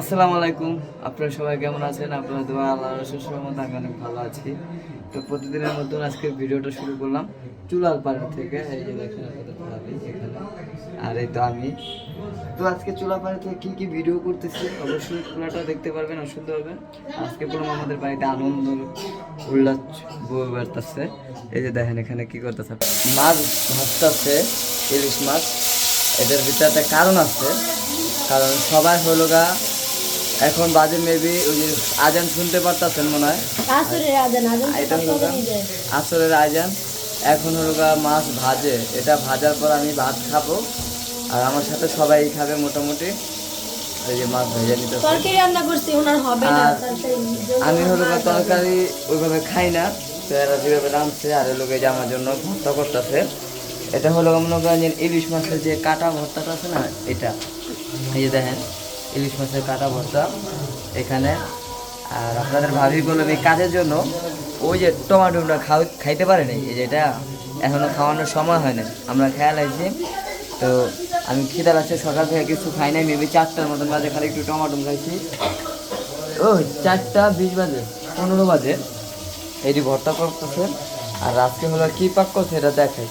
আসসালামু আলাইকুম। আপনারা সবাই কেমন আছেন? আপনারা দোয়া আল্লাহ রহমত আমি অনেক ভালো আছি। তো প্রতিদিনের মতন আজকে ভিডিওটা শুরু করলাম চুলার পাড়া থেকে। এই যে দেখেন এখানে। আর এই তো আমি। তো আজকে চুলা পাড়া থেকে কি কি ভিডিও করতেছি? অবশ্যই চুলাটা দেখতে পারবেন শুনতে পারবেন আজকে পুরো আমাদের বাড়িতে আনন্দ, উল্লাস বয়ে বেড়াতেছে। এই যে দেখেন এখানে কি করতেছে মাছ ভাজতেছে, ইলিশ মাছ। এটার ভিতরে একটা কারণ আছে। কারণ সবাই হলো গা এখন বাজে মেবি ওই যে আজান শুনতে পারতেছেন মনে হয়। আসরের আজান আজান এটা হলো গা আসরের আজান। এখন হলো গা মাছ ভাজে। এটা ভাজার পর আমি ভাত খাব আর আমার সাথে সবাই খাবে মোটামুটি। এই যে মাছ ভেজে নিতে তরকারি রান্না করছি ওনার হবে না আমি হলো গা তরকারি ওইভাবে খাই না তো এরা যেভাবে রাঁধছে আর লোকে যে আমার জন্য ভর্তা করতেছে। এটা হলো গা মনে করেন ইলিশ মাছের যে কাটা ভর্তাটা আছে না এটা। এই যে দেখেন, ইলিশ মাছের কাটা ভর্তা এখানে। আর আপনাদের ভাবি বললাম এই কাজের জন্য ওই যে টমাটোটা খাও, খাইতে পারে নাই। এই যেটা এখনও খাওয়ানোর সময় হয় না আমরা খেয়াল আছি। তো আমি খিদা লাগছে, সকাল থেকে কিছু খাই নাই মেবি চারটার মতন বাজে, খালি একটু টমাটো খাইছি। ও চারটা বিশ বাজে, পনেরো বাজে। এটি ভর্তা করতেছে। আর আজকে হলো কি পাক করছে, এটা দেখাই।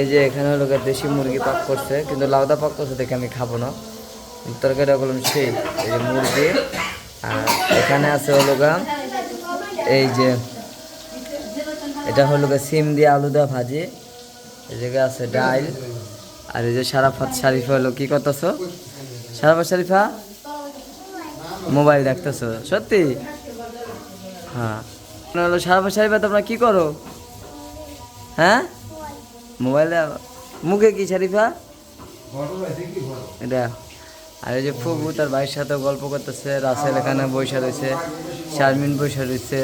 এই যে এখানে হলো দেশি মুরগি পাক করছে, কিন্তু লাউদা পাক করছে দেখে আমি খাব না। তরকারিটা করলাম সেই, এই যে মুরগি। আর এখানে আছে হলো এই যে এটা হলো সিম দিয়ে আলু দেওয়া ভাজি। এই জায়গায় আছে ডাল আর এই যে সারাফাত শারিফা হলো কি করতেছো? সারাফাত শারিফা? মোবাইল দেখতেছো, সত্যি? হ্যাঁ। হলো সারাফাত শারিফা তোমরা কী করো? হ্যাঁ? মোবাইলে মুখে কি শারিফা? এটা। আর এই যে ফুবু তার ভাইয়ের সাথে গল্প করতেছে, রাসেল এখানে বৈশা রয়েছে, শারমিন বৈশা রয়েছে,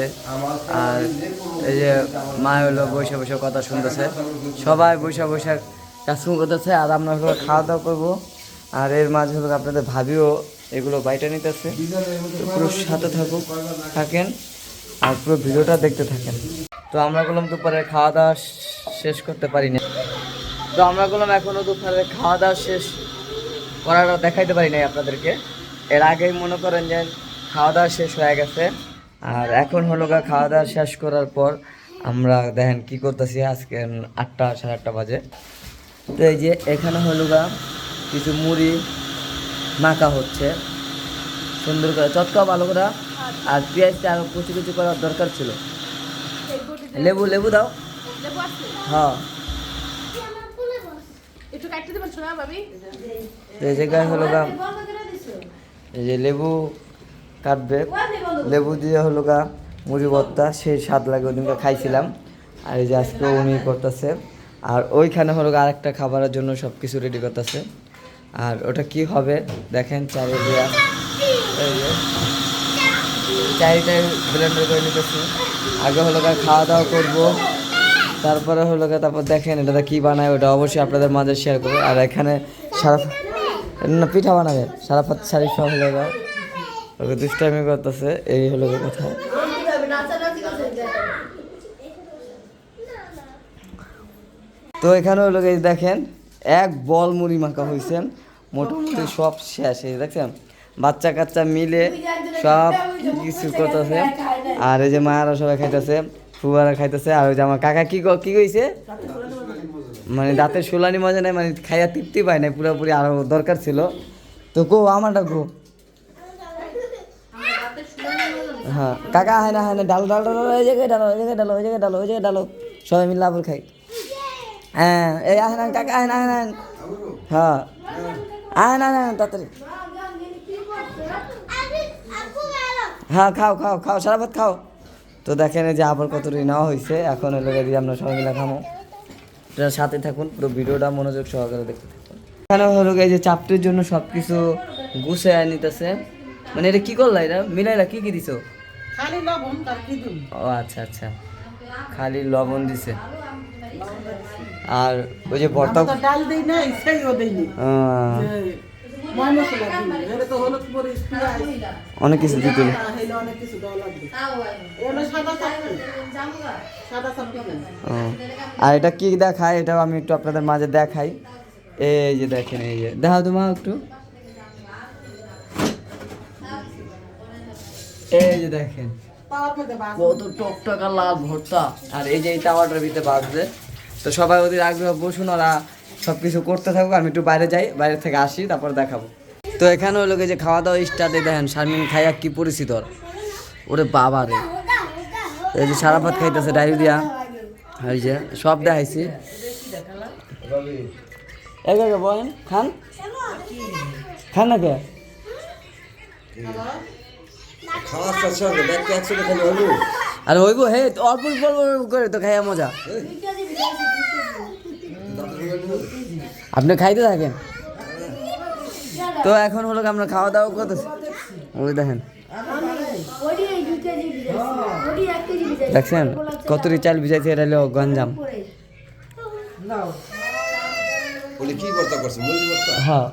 আর এই যে মা হলো বৈশা বৈশা কথা শুনতেছে। সবাই বৈশা বৈশা কাজকর্ম করতেছে, আর আমরা হলো খাওয়া দাওয়া করব। আর এর মাঝে হলো আপনাদের ভাবিও এগুলো বাইটা নিতেছে। পুরো সাথে থাকুক, থাকেন। আর পুরো ভিডিওটা দেখতে থাকেন। তো আমরা বললাম দুপুরে খাওয়া দাওয়া শেষ করতে পারি না তো আমরা বললাম এখনও দুপুরে খাওয়া দাওয়া শেষ করাটা দেখাইতে পারি নাই আপনাদেরকে। এর আগেই মনে করেন যে খাওয়া দাওয়া শেষ হয়ে গেছে। আর এখন হলো গা খাওয়া দাওয়া শেষ করার পর আমরা দেখেন কি করতেছি আজকে আটটা, সাড়ে আটটা বাজে। তো এই যে এখানে হলো গা কিছু মুড়ি মাখা হচ্ছে। সুন্দর করে চটকা ভালো করে আর পেঁয়াজটা আরও কুচি কুচি করার দরকার ছিল। লেবু লেবু দাও। হ্যাঁ। এই জায়গায় হলো গা। এই যে লেবু কাটবে। লেবু দিয়ে হলো গা মুড়ি ভর্তা সেই স্বাদ লাগে ওদিনকে খাইছিলাম। আর এই যে আজকে উনি করতেছে। আর ওইখানে হলো গা আরেকটা খাবারের জন্য সব কিছু রেডি করতেছে। আর ওটা কি হবে দেখেন চারে দিয়া এই যে। চারিটাই ব্লেন্ডার করে নিতেছি। আগে হলো খাওয়া দাওয়া করব, তারপরে হলো তারপর দেখেন এটা কি বানায়, ওটা অবশ্যই আপনাদের মাঝে শেয়ার করব। আর এখানে সারা না, পিঠা বানাবে সারা পাত সব হলো ওকে, দুষ্টামি করতেছে, এই হলো কথা। তো এখানে হলো দেখেন, এক বল মুড়ি মাখা হয়েছে মোটামুটি সব শেষ, এই দেখছেন? বাচ্চা কাচ্চা মিলে সব কিছু করতেছে। আর এই যে মায়েরা সবাই খাইতেছে, ফুয়ারা খাইতেছে, আর ওই যে আমার কাকা কি ক- কইছে? মানে দাঁতের শুলানি মজা নাই মানে খাইয়া তৃপ্তি পায় নাই, পুরোপুরি আরও দরকার ছিল। তো কো, আমারটা কো। হ্যাঁ কাকা হয় না হয় না, ডালো ডালো ডালো, ওই জায়গায় ডালো, ওই জায়গায় ডালো, ওই জায়গায় ডালো, ওই জায়গায় ডালো। সবাই মিলে আবার খাই। হ্যাঁ এই আহে না, কাকা আহে না হ্যাঁ আহে না, তাড়াতাড়ি। হ্যাঁ খাও খাও খাও সারা ভাত খাও। তো দেখেন যে আবার কত নেওয়া হয়েছে এখন হলো গিয়ে আমরা সবাই মিলে খামো। আপনারা সাথে থাকুন পুরো ভিডিওটা মনোযোগ সহকারে দেখতে থাকুন। এখানে হলো এই যে চাপটির জন্য সব কিছু গুছে নিতেছে। মানে এটা কি করলা এটা মিলাইলা কি কি দিছো? খালি লবণ তার কি দিন ও আচ্ছা আচ্ছা। খালি লবণ দিছে। আর ওই যে ভর্তা ডাল দেই না আহ, ময় মশলা দিই এর তো হলুদ মরিচ পেঁয়াজ অনেক কিছু দিতে। আর এটা কি দেখায় এটাও আমি একটু আপনাদের মাঝে দেখাই এই যে দেখেন এই যে দেখাও তোমার একটু এই যে দেখেন কত টকটকা লাল ভর্তা আর এই যে এই টাওয়াটার ভিতরে বাজবে তো সবাই ওদের আগ্রহ বসুন ওরা সব কিছু করতে থাকুক, আমি একটু বাইরে যাই, বাইরে থেকে আসি, তারপর দেখাবো। তো এখানে লোকে যে খাওয়া দাওয়া স্টার্টে দেখেন, শারমিন খাইয়া কি পরিচিত ওর। বাবা রে। এই যে সারা ভাত খাইতেছে, ডাইরি দিয়া। এই যে, সব দেখাইছি। বলেন, খান। খান না কে? হলো আর হইব হে অল্প করে তো খাইয়া মজা। আপনি খাইতে থাকেন? তো এখন হলো আমরা খাওয়া দাওয়া করতেছি? ওই দেখেন। দেখছেন? কতটি চাল ভিজাইছে এটা হলো গঞ্জাম। হ্যাঁ।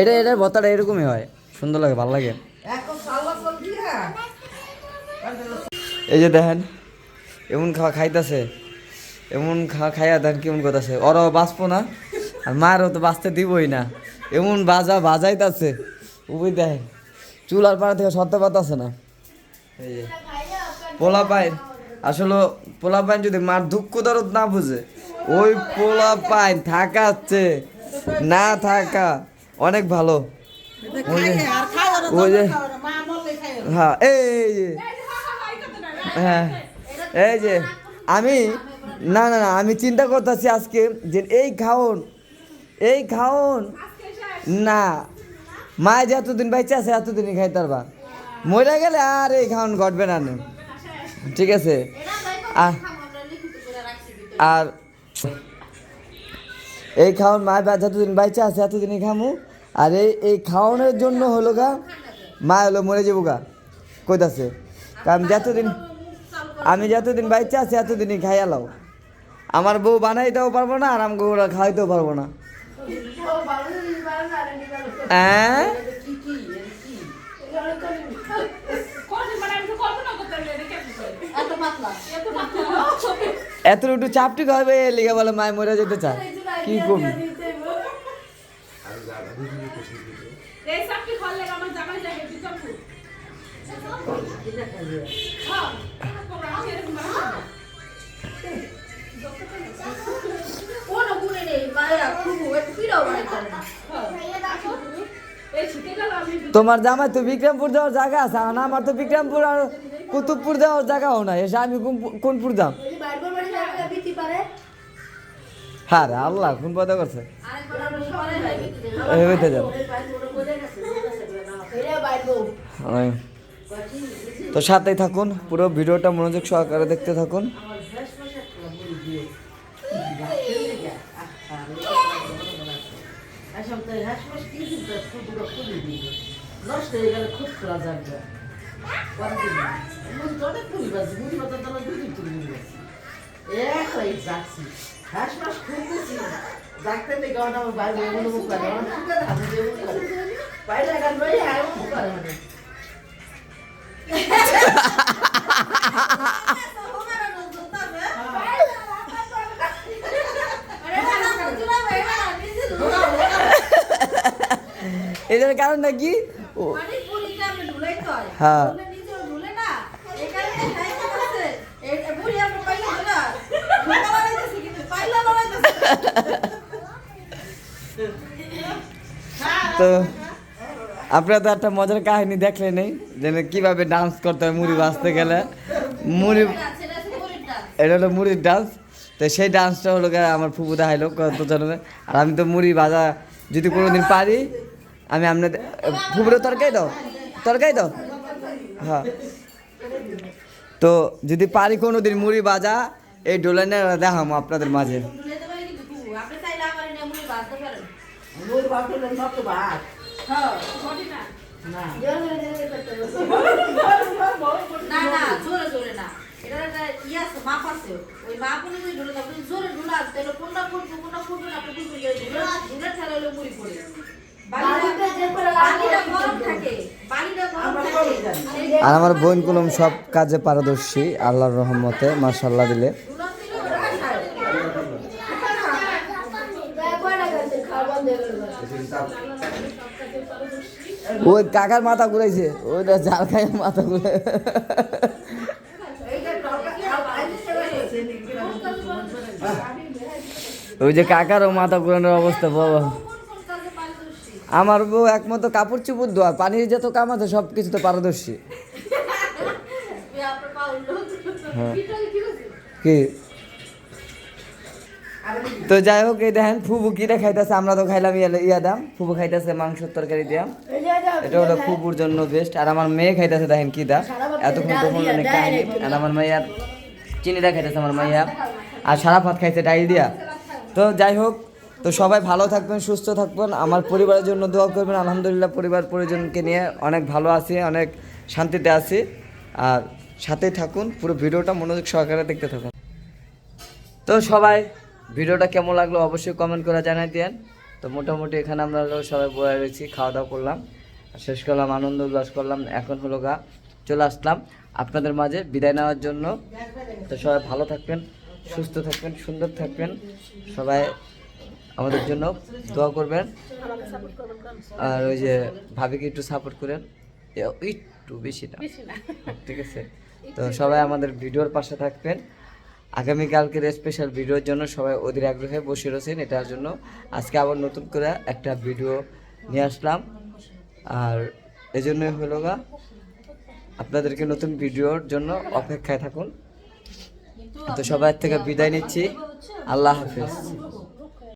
এটা এটা ভর্তাটা এরকমই হয়। সুন্দর লাগে ভালো লাগে। এই যে দেখেন এমন খাওয়া খাইতেছে এমন খাওয়া খাইয়া দেন কেমন করতেছে ওরাও বাঁচবো না আর মায়েরও তো বাঁচতে দিবই না। এমন বাজা বাজাইতেছে উবই দেখেন চুলার পাড়া থেকে সত্য পাতাছে না। এই যে পোলা পাইন আসলে পোলা পাইন যদি মার দুঃখ দরদ না বুঝে ওই পোলা পাইন থাকাচ্ছে না থাকা অনেক ভালো। ওই যে ওই হ্যাঁ এই হ্যাঁ। এই যে আমি না না না আমি চিন্তা করতেছি আজকে যে এই খাওন এই খাওন না মা যে এতদিন বাইচে আছে এতদিনই খাই তারবা মরে গেলে আর এই খাওন ঘটবে না। ঠিক আছে? আর আর এই খাওন মা বা যতদিন বাইচে আছে এতদিনই খামু। আর এই এই খাওয়ানোর জন্য হলো গা মা হলো মরে যাব গা। কইতাছে। কারণ যতদিন আমি যতদিন বাইচে আছি, এতদিনই খাইয়া লাও। আমার বউ বানাইতেও পারব না, আর আমি ওরা খাওয়াইতেও পারব না। হ্যাঁ? এত একটু চাপটি হবে লিখে বলে মায় মরে যেতে চায়। কি করবি কোন তোমার জামাই তো বিক্রমপুর যাওয়ার জায়গা আছে, আর আমার তো বিক্রমপুর আর কুতুবপুর যাওয়ার জায়গাও নাই। এসে আমি কোন- কোনপুর যাম? হ্যাঁ রে, আল্লাহ, কোন পদে করছে। তো সাথেই থাকুন, পুরো ভিডিওটা মনোযোগ সহকারে দেখতে থাকুন। হয়ে গেলে খুব খোলা যাবে পরের দিন মুড়ি তো অনেক মুড়ি বাজি মুড়ি বাজার জন্য দুই দিন তুলে নিয়ে গেছি এক যাচ্ছি। হাঁস মাস খুঁজতেছি। ডাকতে নেই কারণ আমার বাইরে এগুলো মুখ করে আমার ফুটে ধাপে দিয়ে মুখ করে বাইরে গান বাইরে আর মুখ করে মানে এটার কারণটা কি হয়। তো আপনারা তো একটা মজার কাহিনী দেখলেন যে কীভাবে ডান্স করতে হয় মুড়ি বাজতে গেলে। মুড়ি এটা হলো মুড়ির ডান্স তো সেই ডান্সটা হলো আমার ফুপু দেখাইলো কত জন্মে। আর আমি তো মুড়ি ভাজা যদি কোনোদিন পারি আমি আপনাদের ফুপুরে তরকারি দাও তরকারি দাও। হ্যাঁ। তো যদি পারি কোনোদিন মুড়ি বাজা এই ডোলানে দেখাম আপনাদের মাঝে। জোরে ঢুলে কোনটা কোনটা না আর আমার বোন কুলম সব কাজে পারদর্শী আল্লাহর রহমতে মার্শাল্লাহ দিলে। ওই কাকার মাথা ঘুরাইছে ওইটা জাল খাই মাথা ঘুরে। ওই যে কাকারও মাথা ঘুরানোর অবস্থা বাবা কোন কোন কাজে পারদর্শী আমার বউ একমতো কাপড় চুপুর ধোয়া, পানির যত কাম আছে সব কিছুতে পারদর্শী। তুই আপনার পা উল্টো হ্যাঁ। কি? তো যাই হোক, এই দেখেন ফুবু কিটা খাইতেছে আমরা তো খাইলাম ইয়া দাম। ফুবু খাইতেছে মাংসের তরকারি দিয়াম এটা হলো ফুবুর জন্য বেস্ট আর আমার মেয়ে খাইতেছে, দেখেন কি দা এতক্ষণ তো হলো অনেক কাহিনি। আর আমার মাইয়া চিনিটা খাইতেছে আমার মাইয়া। আর সারা ভাত খাইছে ডাইল দিয়া। তো যাই হোক তো সবাই ভালো থাকবেন, সুস্থ থাকবেন। আমার পরিবারের জন্য দোয়া করবেন। আলহামদুলিল্লাহ, পরিবার পরিজনকে নিয়ে অনেক ভালো আছি, অনেক শান্তিতে আছি। আর সাথেই থাকুন, পুরো ভিডিওটা মনোযোগ সহকারে দেখতে থাকুন। তো সবাই, ভিডিওটা কেমন লাগল অবশ্যই কমেন্ট করে জানাই দিয়েন। তো মোটামুটি এখানে আমরা সবাই বয়ে রয়েছি খাওয়া দাওয়া করলাম, শেষ করলাম, আনন্দ উল্লাস করলাম, এখন হলো গা, চলে আসলাম আপনাদের মাঝে বিদায় নেওয়ার জন্য। তো সবাই ভালো থাকবেন, সুস্থ থাকবেন, সুন্দর থাকবেন। সবাই আমাদের জন্য দোয়া করবেন। আর ওই যে ভাবিকে একটু সাপোর্ট করেন। একটু বেশি না। ঠিক আছে? তো সবাই আমাদের ভিডিওর পাশে থাকবেন। আগামীকালকের স্পেশাল ভিডিওর জন্য সবাই অধীর আগ্রহে বসে রয়েছেন। এটার জন্য আজকে আবার নতুন করে একটা ভিডিও নিয়ে আসলাম। আর এজন্যই হলো গা আপনাদেরকে নতুন ভিডিওর জন্য অপেক্ষায় থাকুন। তো সবাই থেকে বিদায় নিচ্ছি। আল্লাহ হাফেজ।